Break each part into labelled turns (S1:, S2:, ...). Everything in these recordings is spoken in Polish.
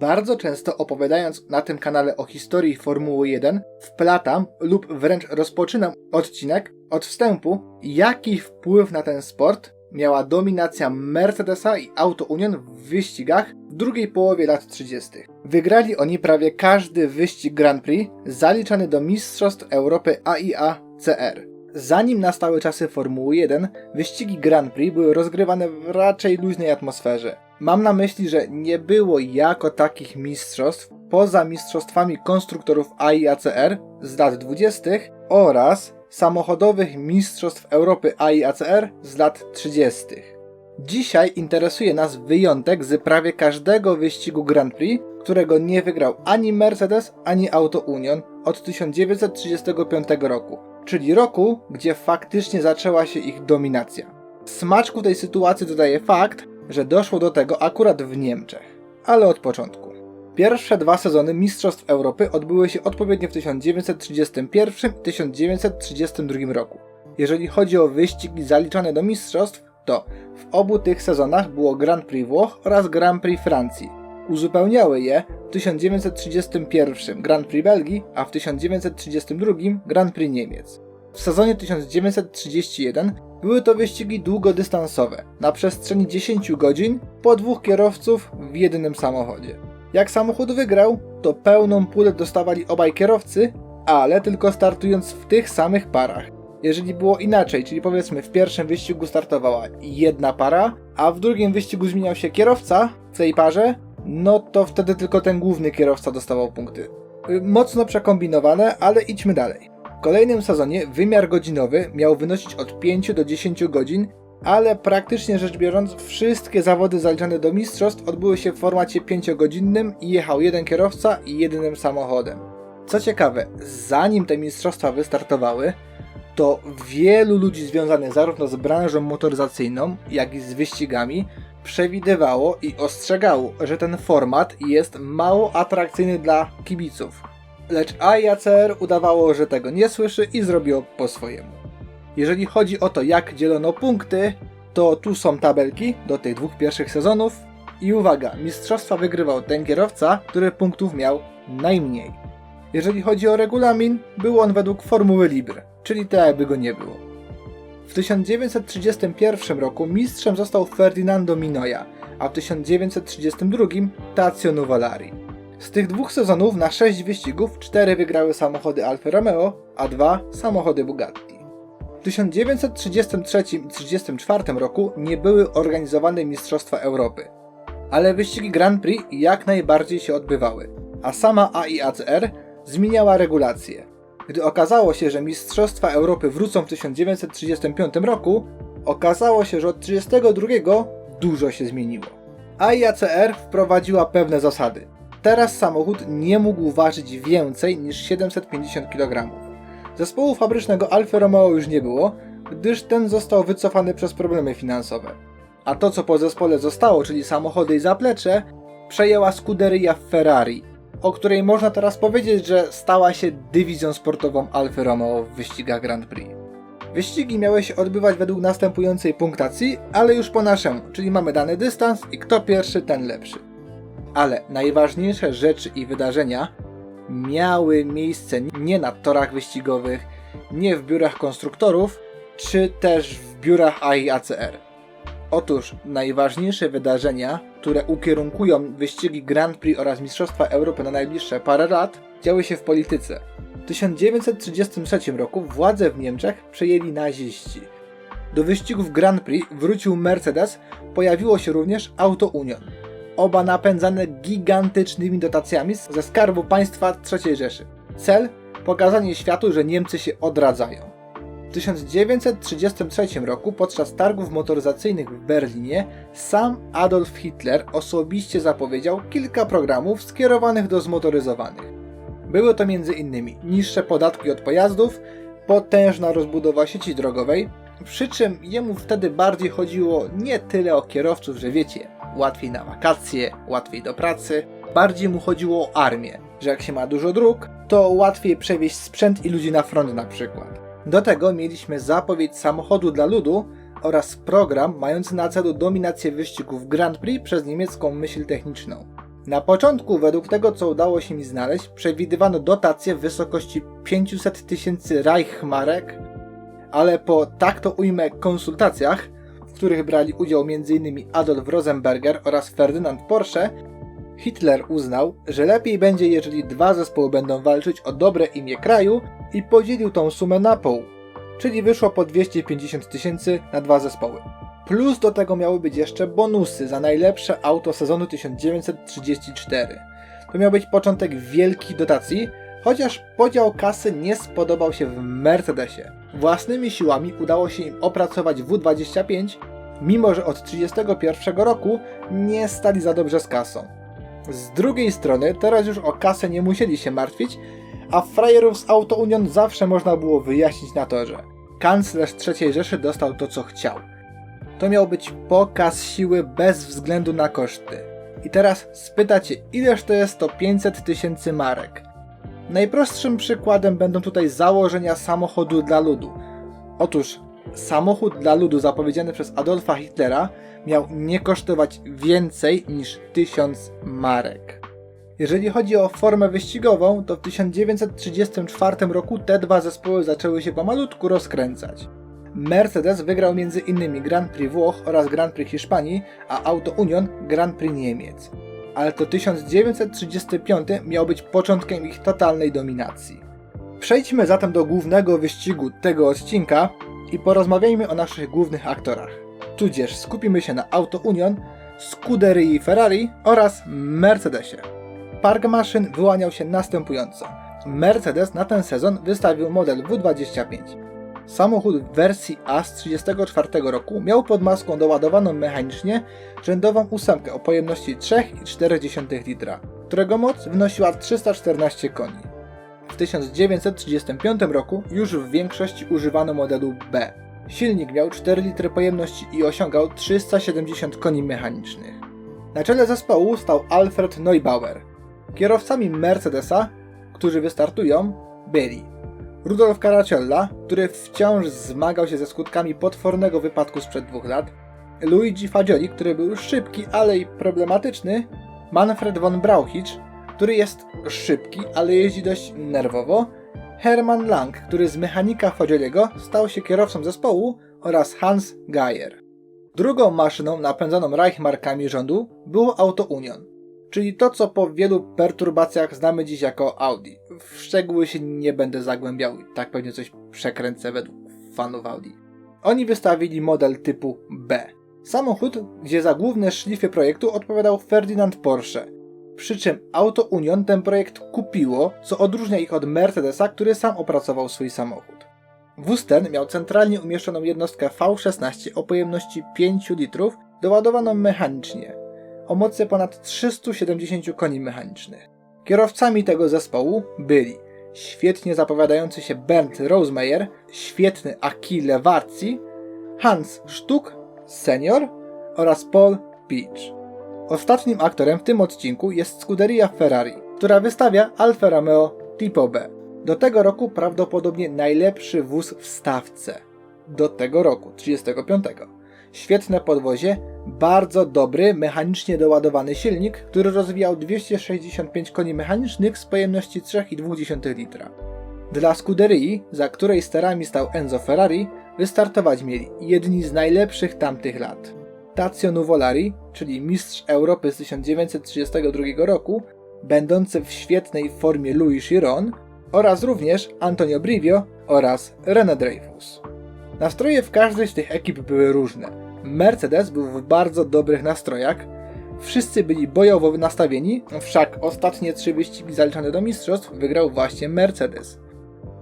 S1: Bardzo często opowiadając na tym kanale o historii Formuły 1, wplatam lub wręcz rozpoczynam odcinek od wstępu, jaki wpływ na ten sport miała dominacja Mercedesa i Auto Union w wyścigach w drugiej połowie lat 30. Wygrali oni prawie każdy wyścig Grand Prix zaliczany do Mistrzostw Europy AIA CR. Zanim nastały czasy Formuły 1, wyścigi Grand Prix były rozgrywane w raczej luźnej atmosferze. Mam na myśli, że nie było jako takich mistrzostw poza mistrzostwami konstruktorów AIACR z lat 20. oraz samochodowych mistrzostw Europy AIACR z lat 30. Dzisiaj interesuje nas wyjątek z prawie każdego wyścigu Grand Prix, którego nie wygrał ani Mercedes, ani Auto Union od 1935 roku, czyli roku, gdzie faktycznie zaczęła się ich dominacja. Smaczku tej sytuacji dodaje fakt, że doszło do tego akurat w Niemczech, ale od początku. Pierwsze dwa sezony Mistrzostw Europy odbyły się odpowiednio w 1931 i 1932 roku. Jeżeli chodzi o wyścigi zaliczane do mistrzostw, to w obu tych sezonach było Grand Prix Włoch oraz Grand Prix Francji. Uzupełniały je w 1931 Grand Prix Belgii, a w 1932 Grand Prix Niemiec. W sezonie 1931 były to wyścigi długodystansowe, na przestrzeni 10 godzin, po dwóch kierowców w jednym samochodzie. Jak samochód wygrał, to pełną pulę dostawali obaj kierowcy, ale tylko startując w tych samych parach. Jeżeli było inaczej, czyli powiedzmy w pierwszym wyścigu startowała jedna para, a w drugim wyścigu zmieniał się kierowca w tej parze, no to wtedy tylko ten główny kierowca dostawał punkty. Y, Mocno przekombinowane, ale idźmy dalej. W kolejnym sezonie wymiar godzinowy miał wynosić od 5 do 10 godzin, ale praktycznie rzecz biorąc wszystkie zawody zaliczane do mistrzostw odbyły się w formacie 5-godzinnym i jechał jeden kierowca i jedynym samochodem. Co ciekawe, zanim te mistrzostwa wystartowały, to wielu ludzi związanych zarówno z branżą motoryzacyjną, jak i z wyścigami przewidywało i ostrzegało, że ten format jest mało atrakcyjny dla kibiców. Lecz AIACR udawało, że tego nie słyszy i zrobiło po swojemu. Jeżeli chodzi o to, jak dzielono punkty, to tu są tabelki do tych dwóch pierwszych sezonów. I uwaga, mistrzostwa wygrywał ten kierowca, który punktów miał najmniej. Jeżeli chodzi o regulamin, był on według formuły Libre, czyli tak jakby go nie było. W 1931 roku mistrzem został Ferdinando Minoja, a w 1932 Tazio Nuvolari. Z tych dwóch sezonów na 6 wyścigów 4 wygrały samochody Alfa Romeo, a 2 samochody Bugatti. W 1933 i 1934 roku nie były organizowane Mistrzostwa Europy, ale wyścigi Grand Prix jak najbardziej się odbywały, a sama AIACR zmieniała regulacje. Gdy okazało się, że Mistrzostwa Europy wrócą w 1935 roku, okazało się, że od 1932 dużo się zmieniło. AIACR wprowadziła pewne zasady. Teraz samochód nie mógł ważyć więcej niż 750 kg. Zespołu fabrycznego Alfa Romeo już nie było, gdyż ten został wycofany przez problemy finansowe. A to co po zespole zostało, czyli samochody i zaplecze, przejęła Scuderia Ferrari, o której można teraz powiedzieć, że stała się dywizją sportową Alfa Romeo w wyścigach Grand Prix. Wyścigi miały się odbywać według następującej punktacji, ale już po naszemu, czyli mamy dany dystans i kto pierwszy, ten lepszy. Ale najważniejsze rzeczy i wydarzenia miały miejsce nie na torach wyścigowych, nie w biurach konstruktorów, czy też w biurach AIACR. Otóż najważniejsze wydarzenia, które ukierunkują wyścigi Grand Prix oraz Mistrzostwa Europy na najbliższe parę lat, działy się w polityce. W 1933 roku władze w Niemczech przejęli naziści. Do wyścigów Grand Prix wrócił Mercedes, pojawiło się również Auto Union. Oba napędzane gigantycznymi dotacjami ze skarbu państwa III Rzeszy. Cel? Pokazanie światu, że Niemcy się odradzają. W 1933 roku podczas targów motoryzacyjnych w Berlinie sam Adolf Hitler osobiście zapowiedział kilka programów skierowanych do zmotoryzowanych. Były to m.in. niższe podatki od pojazdów, potężna rozbudowa sieci drogowej, przy czym jemu wtedy bardziej chodziło nie tyle o kierowców, że wiecie, łatwiej na wakacje, łatwiej do pracy, bardziej mu chodziło o armię, że jak się ma dużo dróg, to łatwiej przewieźć sprzęt i ludzi na front na przykład. Do tego mieliśmy zapowiedź samochodu dla ludu oraz program mający na celu dominację wyścigów Grand Prix przez niemiecką myśl techniczną. Na początku, według tego co udało się mi znaleźć, przewidywano dotację w wysokości 500 tysięcy Reichmarek, ale po tak to ujmę konsultacjach, w których brali udział m.in. Adolf Rosenberger oraz Ferdynand Porsche, Hitler uznał, że lepiej będzie, jeżeli dwa zespoły będą walczyć o dobre imię kraju i podzielił tą sumę na pół, czyli wyszło po 250 tysięcy na dwa zespoły. Plus do tego miały być jeszcze bonusy za najlepsze auto sezonu 1934. To miał być początek wielkich dotacji, chociaż podział kasy nie spodobał się w Mercedesie. Własnymi siłami udało się im opracować W25, mimo że od 1931 roku nie stali za dobrze z kasą. Z drugiej strony, teraz już o kasę nie musieli się martwić, a frajerów z Auto Union zawsze można było wyjaśnić na torze. Kanclerz III Rzeszy dostał to, co chciał. To miał być pokaz siły bez względu na koszty. I teraz spytacie, ileż to jest to 500 tysięcy marek? Najprostszym przykładem będą tutaj założenia samochodu dla ludu. Otóż samochód dla ludu zapowiedziany przez Adolfa Hitlera miał nie kosztować więcej niż 1000 marek. Jeżeli chodzi o formę wyścigową, to w 1934 roku te dwa zespoły zaczęły się pomalutku rozkręcać. Mercedes wygrał m.in. Grand Prix Włoch oraz Grand Prix Hiszpanii, a Auto Union Grand Prix Niemiec. Ale to 1935 miał być początkiem ich totalnej dominacji. Przejdźmy zatem do głównego wyścigu tego odcinka i porozmawiajmy o naszych głównych aktorach. Tudzież skupimy się na Auto Union, Scuderii Ferrari oraz Mercedesie. Park maszyn wyłaniał się następująco. Mercedes na ten sezon wystawił model W25. Samochód w wersji A z 1934 roku miał pod maską doładowaną mechanicznie rzędową ósemkę o pojemności 3,4 litra, którego moc wynosiła 314 koni. W 1935 roku już w większości używano modelu B. Silnik miał 4 litry pojemności i osiągał 370 koni mechanicznych. Na czele zespołu stał Alfred Neubauer. Kierowcami Mercedesa, którzy wystartują, byli Rudolf Caracella, który wciąż zmagał się ze skutkami potwornego wypadku sprzed dwóch lat, Luigi Fagioli, który był szybki, ale i problematyczny, Manfred von Brauchitsch, który jest szybki, ale jeździ dość nerwowo, Hermann Lang, który z mechanika Fagioliego stał się kierowcą zespołu oraz Hans Geier. Drugą maszyną napędzaną Reichmarkami rządu było Auto Union, czyli to, co po wielu perturbacjach znamy dziś jako Audi. W szczegóły się nie będę zagłębiał, tak pewnie coś przekręcę według fanów Audi. Oni wystawili model typu B. Samochód, gdzie za główne szlify projektu odpowiadał Ferdinand Porsche. Przy czym Auto Union ten projekt kupiło, co odróżnia ich od Mercedesa, który sam opracował swój samochód. Wóz ten miał centralnie umieszczoną jednostkę V16 o pojemności 5 litrów, doładowaną mechanicznie, o mocy ponad 370 koni mechanicznych. Kierowcami tego zespołu byli świetnie zapowiadający się Bernd Rosemeyer, świetny Achille Warzi, Hans Stuck senior oraz Paul Beach. Ostatnim aktorem w tym odcinku jest Scuderia Ferrari, która wystawia Alfa Romeo Tipo B. Do tego roku prawdopodobnie najlepszy wóz w stawce. Do tego roku, 35. Świetne podwozie, bardzo dobry, mechanicznie doładowany silnik, który rozwijał 265 koni mechanicznych z pojemności 3,2 litra. Dla Scuderii, za której sterami stał Enzo Ferrari, wystartować mieli jedni z najlepszych tamtych lat. Tazio Nuvolari, czyli mistrz Europy z 1932 roku, będący w świetnej formie Louis Chiron oraz również Antonio Brivio oraz René Dreyfus. Nastroje w każdej z tych ekip były różne. Mercedes był w bardzo dobrych nastrojach, wszyscy byli bojowo nastawieni, wszak ostatnie trzy wyścigi zaliczane do mistrzostw wygrał właśnie Mercedes.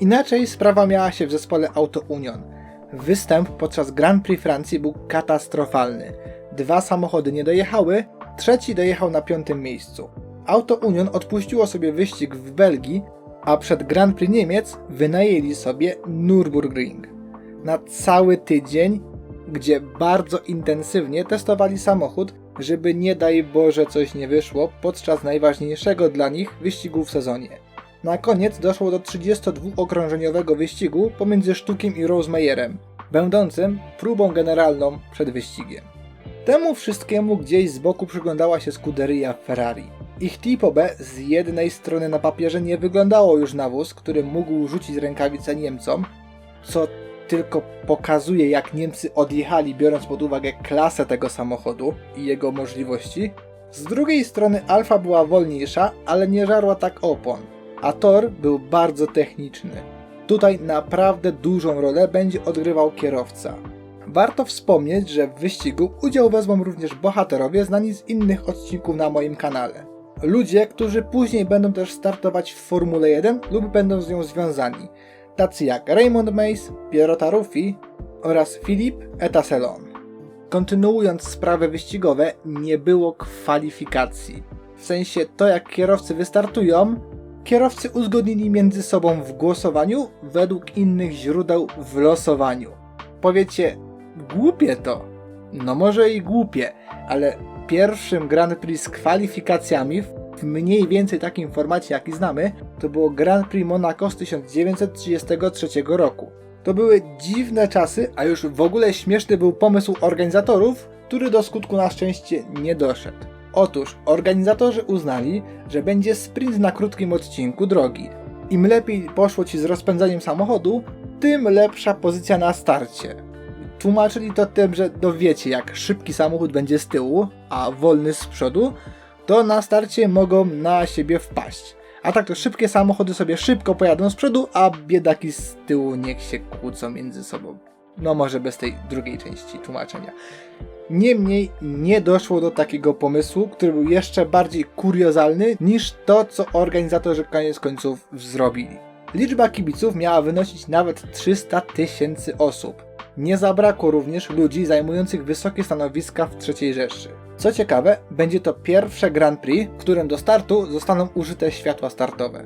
S1: Inaczej sprawa miała się w zespole Auto Union. Występ podczas Grand Prix Francji był katastrofalny. Dwa samochody nie dojechały, trzeci dojechał na piątym miejscu. Auto Union odpuściło sobie wyścig w Belgii, a przed Grand Prix Niemiec wynajęli sobie Nürburgring. Na cały tydzień, gdzie bardzo intensywnie testowali samochód, żeby nie daj Boże coś nie wyszło podczas najważniejszego dla nich wyścigu w sezonie. Na koniec doszło do 32-okrążeniowego wyścigu pomiędzy Sztukiem i Rosemeyerem, będącym próbą generalną przed wyścigiem. Temu wszystkiemu gdzieś z boku przyglądała się skuderia Ferrari. Ich Tipo B z jednej strony na papierze nie wyglądało już na wóz, który mógł rzucić rękawice Niemcom, co tylko pokazuje jak Niemcy odjechali biorąc pod uwagę klasę tego samochodu i jego możliwości. Z drugiej strony Alfa była wolniejsza, ale nie żarła tak opon, a tor był bardzo techniczny. Tutaj naprawdę dużą rolę będzie odgrywał kierowca. Warto wspomnieć, że w wyścigu udział wezmą również bohaterowie znani z innych odcinków na moim kanale. Ludzie, którzy później będą też startować w Formule 1 lub będą z nią związani, tacy jak Raymond Mays, Piero Taruffi oraz Philippe Etaselon. Kontynuując sprawy wyścigowe, nie było kwalifikacji. W sensie to jak kierowcy wystartują, kierowcy uzgodnili między sobą w głosowaniu według innych źródeł w losowaniu. Powiecie, głupie to. No może i głupie, ale pierwszym Grand Prix z kwalifikacjami w mniej więcej takim formacie jaki znamy, to było Grand Prix Monaco z 1933 roku. To były dziwne czasy, a już w ogóle śmieszny był pomysł organizatorów, który do skutku na szczęście nie doszedł. Otóż organizatorzy uznali, że będzie sprint na krótkim odcinku drogi. Im lepiej poszło ci z rozpędzaniem samochodu, tym lepsza pozycja na starcie. Tłumaczyli to tym, że dowiecie, jak szybki samochód będzie z tyłu, a wolny z przodu, to na starcie mogą na siebie wpaść. A tak to szybkie samochody sobie szybko pojadą z przodu, a biedaki z tyłu niech się kłócą między sobą. No może bez tej drugiej części tłumaczenia. Niemniej nie doszło do takiego pomysłu, który był jeszcze bardziej kuriozalny niż to, co organizatorzy koniec końców zrobili. Liczba kibiców miała wynosić nawet 300 tysięcy osób. Nie zabrakło również ludzi zajmujących wysokie stanowiska w III Rzeszy. Co ciekawe, będzie to pierwsze Grand Prix, w którym do startu zostaną użyte światła startowe.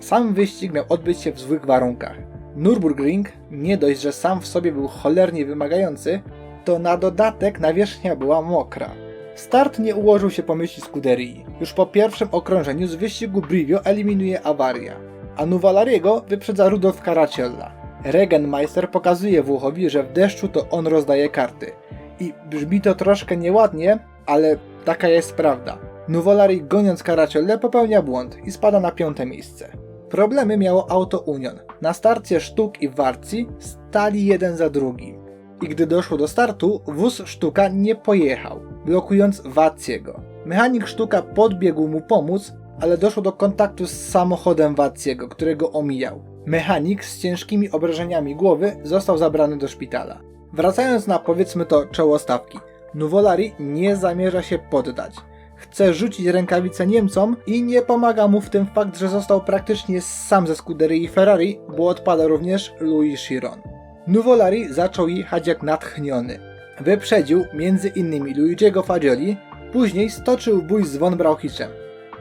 S1: Sam wyścig miał odbyć się w złych warunkach. Nürburgring nie dość, że sam w sobie był cholernie wymagający, to na dodatek nawierzchnia była mokra. Start nie ułożył się po myśli Scuderii. Już po pierwszym okrążeniu z wyścigu Brivio eliminuje awaria, a Nuvolariego wyprzedza Rudolf Caracella. Regenmeister pokazuje Włochowi, że w deszczu to on rozdaje karty. I brzmi to troszkę nieładnie, ale taka jest prawda. Nuvolari goniąc Caracelle popełnia błąd i spada na piąte miejsce. Problemy miało auto Union. Na starcie Sztuk i Warci stali jeden za drugim. I gdy doszło do startu, wóz Sztuka nie pojechał, blokując Wacciego. Mechanik Sztuka podbiegł mu pomóc, ale doszło do kontaktu z samochodem Wacciego, którego omijał. Mechanik z ciężkimi obrażeniami głowy został zabrany do szpitala. Wracając na powiedzmy to czoło stawki, Nuvolari nie zamierza się poddać. Chce rzucić rękawice Niemcom i nie pomaga mu w tym fakt, że został praktycznie sam ze Scuderii Ferrari, bo odpada również Louis Chiron. Nuvolari zaczął jechać jak natchniony. Wyprzedził m.in. Luigiego Fagioli, później stoczył bój z Von Brauchichem.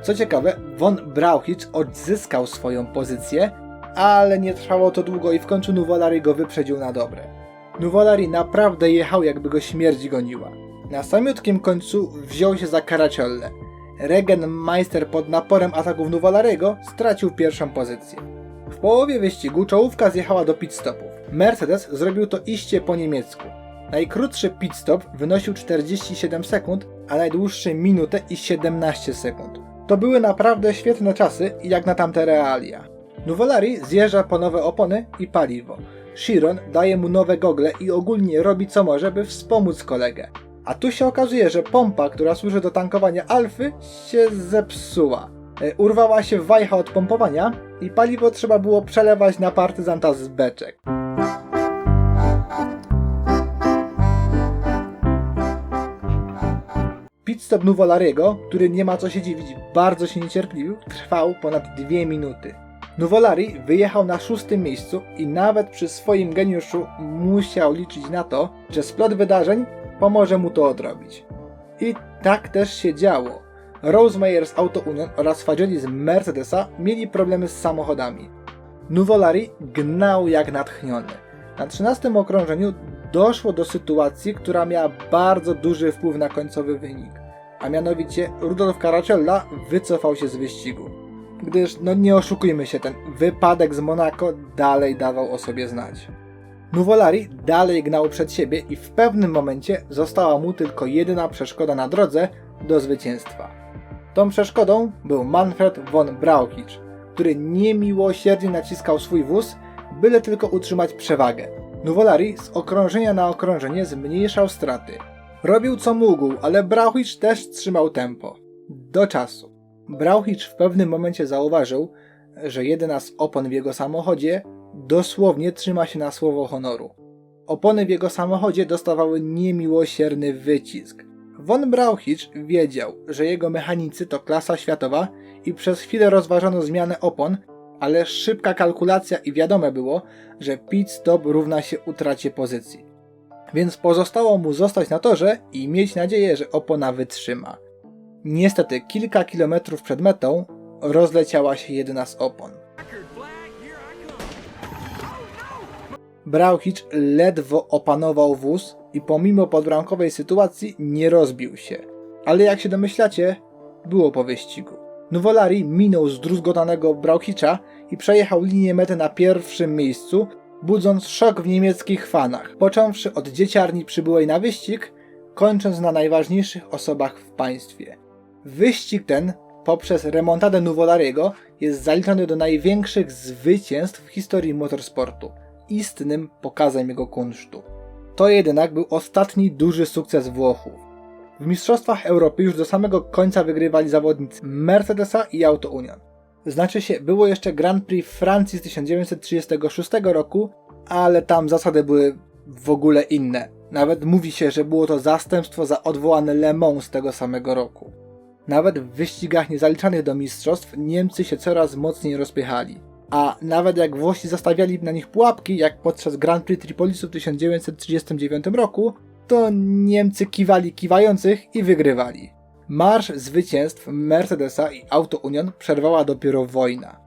S1: Co ciekawe, Von Brauchicz odzyskał swoją pozycję, ale nie trwało to długo i w końcu Nuvolari go wyprzedził na dobre. Nuvolari naprawdę jechał jakby go śmierć goniła. Na samiutkim końcu wziął się za Caraciolle. Regenmeister pod naporem ataków Nuvolariego stracił pierwszą pozycję. W połowie wyścigu czołówka zjechała do pitstopów. Mercedes zrobił to iście po niemiecku. Najkrótszy pitstop wynosił 47 sekund, a najdłuższy minutę i 17 sekund. To były naprawdę świetne czasy jak na tamte realia. Nuvolari zjeżdża po nowe opony i paliwo. Chiron daje mu nowe gogle i ogólnie robi co może, by wspomóc kolegę. A tu się okazuje, że pompa, która służy do tankowania alfy, się zepsuła. E, Urwała się wajcha od pompowania i paliwo trzeba było przelewać na partyzanta z beczek. Pitstop Nuvolariego, który nie ma co się dziwić, bardzo się niecierpliwił, trwał ponad dwie minuty. Nuvolari wyjechał na szóstym miejscu i nawet przy swoim geniuszu musiał liczyć na to, że splot wydarzeń pomoże mu to odrobić. I tak też się działo. Rosemeyer z Auto Union oraz Fagioli z Mercedesa mieli problemy z samochodami. Nuvolari gnał jak natchniony. Na 13 okrążeniu doszło do sytuacji, która miała bardzo duży wpływ na końcowy wynik. A mianowicie Rudolf Caracella wycofał się z wyścigu. Gdyż, no nie oszukujmy się, ten wypadek z Monaco dalej dawał o sobie znać. Nuvolari dalej gnał przed siebie i w pewnym momencie została mu tylko jedyna przeszkoda na drodze do zwycięstwa. Tą przeszkodą był Manfred von Brauchitsch, który niemiłosiernie naciskał swój wóz, byle tylko utrzymać przewagę. Nuvolari z okrążenia na okrążenie zmniejszał straty. Robił co mógł, ale Brauchitsch też trzymał tempo. Do czasu. Brauchitsch w pewnym momencie zauważył, że jedna z opon w jego samochodzie dosłownie trzyma się na słowo honoru. Opony w jego samochodzie dostawały niemiłosierny wycisk. Von Brauchitsch wiedział, że jego mechanicy to klasa światowa i przez chwilę rozważano zmianę opon, ale szybka kalkulacja i wiadome było, że pit stop równa się utracie pozycji. Więc pozostało mu zostać na torze i mieć nadzieję, że opona wytrzyma. Niestety, kilka kilometrów przed metą rozleciała się jedna z opon. Brauchicz ledwo opanował wóz i pomimo podbramkowej sytuacji nie rozbił się. Ale jak się domyślacie, było po wyścigu. Nuvolari minął zdruzgotanego Brauchicza i przejechał linię mety na pierwszym miejscu, budząc szok w niemieckich fanach, począwszy od dzieciarni przybyłej na wyścig, kończąc na najważniejszych osobach w państwie. Wyścig ten, poprzez remontadę Nuvolariego, jest zaliczony do największych zwycięstw w historii motorsportu, istnym pokazem jego kunsztu. To jednak był ostatni duży sukces Włochów. W Mistrzostwach Europy już do samego końca wygrywali zawodnicy Mercedesa i Auto Union. Znaczy się, było jeszcze Grand Prix Francji z 1936 roku, ale tam zasady były w ogóle inne. Nawet mówi się, że było to zastępstwo za odwołane Le Mans z tego samego roku. Nawet w wyścigach niezaliczanych do mistrzostw Niemcy się coraz mocniej rozpychali. A nawet jak Włosi zastawiali na nich pułapki, jak podczas Grand Prix Tripolisu w 1939 roku, to Niemcy kiwali kiwających i wygrywali. Marsz zwycięstw Mercedesa i Auto Union przerwała dopiero wojna.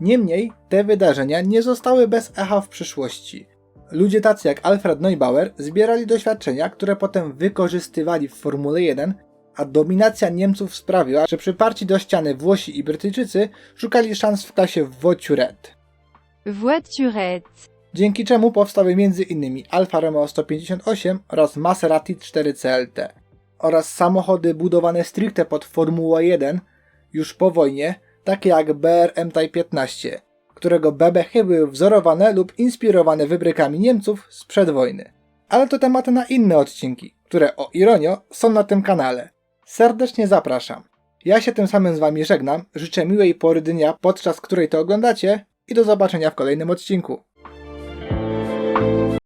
S1: Niemniej te wydarzenia nie zostały bez echa w przyszłości. Ludzie tacy jak Alfred Neubauer zbierali doświadczenia, które potem wykorzystywali w Formule 1, a dominacja Niemców sprawiła, że przyparci do ściany Włosi i Brytyjczycy szukali szans w klasie Voiturette.
S2: Voiturette.
S1: Dzięki czemu powstały m.in. Alfa Romeo 158 oraz Maserati 4 CLT oraz samochody budowane stricte pod Formułę 1 już po wojnie, takie jak BRM Type 15, którego bebechy były wzorowane lub inspirowane wybrykami Niemców sprzed wojny. Ale to tematy na inne odcinki, które o ironio są na tym kanale. Serdecznie zapraszam. Ja się tym samym z wami żegnam, życzę miłej pory dnia, podczas której to oglądacie i do zobaczenia w kolejnym odcinku.